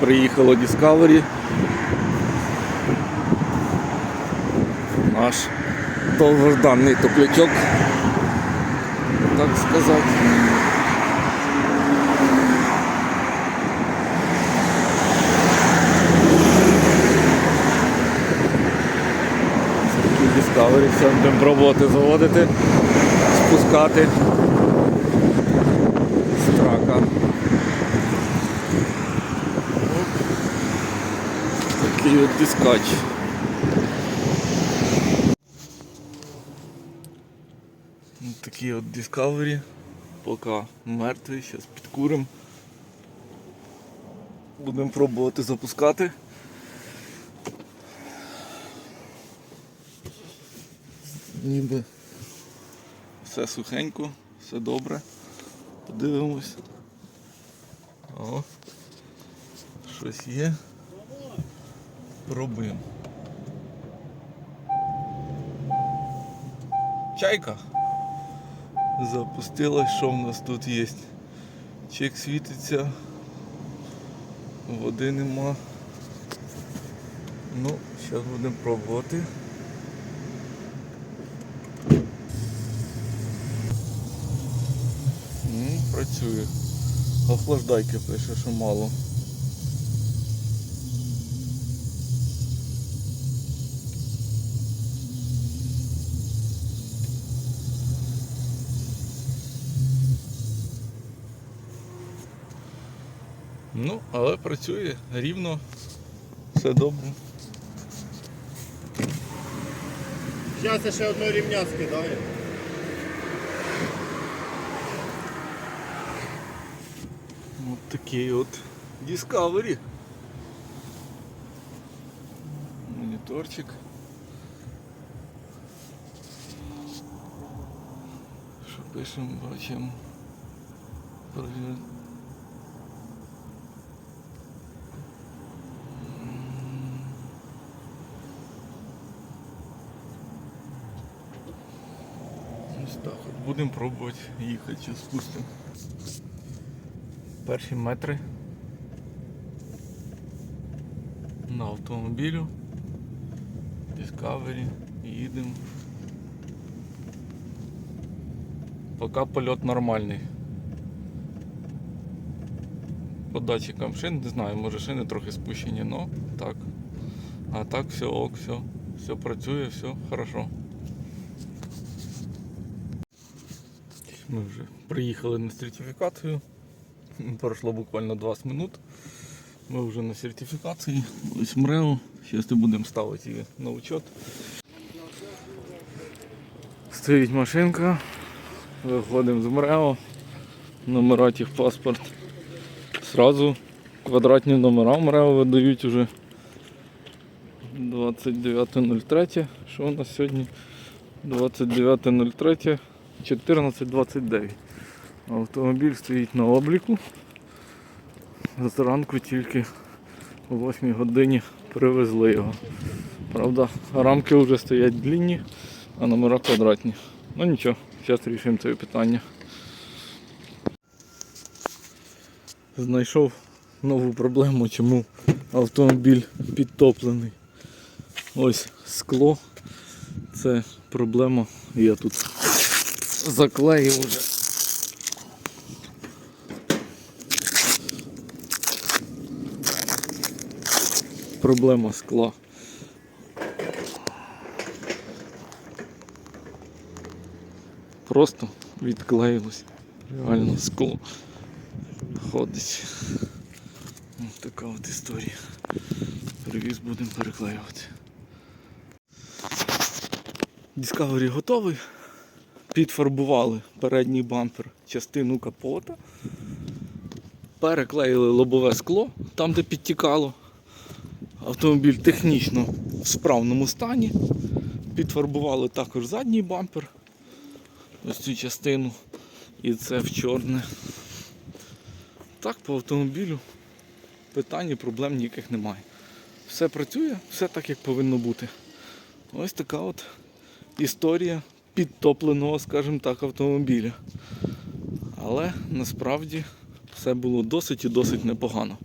Приїхало Discovery. Наш довгожданий топлячок, так сказати. Discovery, все будемо пробувати заводити, спускати з трака. Такий от дискач. Ну, Такий от Discovery. Поки мертвий, зараз підкурим. Будемо пробувати запускати. Ніби все сухенько, все добре. Подивимось. О, щось є. Пробуємо. Чайка. Запустилась, що в нас тут є. Чек світиться. Води нема. Ну, зараз будемо пробувати. Працює. Охлаждайки пише, що мало. Ну, але працює рівно, все добре. Зараз я ще одного рівня скидаю. От такий от Discovery. Моніторчик. Що пишемо, бачимо. Так от будемо пробувати їхати, чи спустимо. Перші метри на автомобілю. Discovery. Їдемо. Поки польот нормальний. По датчикам шин, не знаю, може шини трохи спущені, но так. А так все ок, все, все працює, все хорошо. Ми вже приїхали на сертифікацію. Пройшло буквально 20 минут. Ми вже на сертифікації. Ось МРЕО. Зараз будемо ставити її на учет. Стоїть машинка. Виходимо з МРЕО. Номера паспорт. Сразу квадратні номера МРЕО видають уже 29.03. Що у нас сьогодні? 29.03. 14.29. Автомобіль стоїть на обліку. Зранку тільки о 8 годині привезли його. Правда, рамки вже стоять длинні, а номера квадратні. Ну нічого, зараз рішимо це питання. Знайшов нову проблему, чому автомобіль підтоплений. Ось скло. Це проблема. Я тут заклеїв уже. Проблема скла. Просто відклеїлось. Реально скло ходить. Ось така от історія. Привіз будемо переклеювати. Discovery готовий. Підфарбували передній бампер, частину капота. Переклеїли лобове скло, там де підтікало. Автомобіль технічно в справному стані. Підфарбували також задній бампер. Ось цю частину. І це в чорне. Так, по автомобілю питань і проблем ніяких немає. Все працює, все так, як повинно бути. Ось така от історія підтопленого, скажімо так, автомобіля. Але насправді все було досить і досить непогано.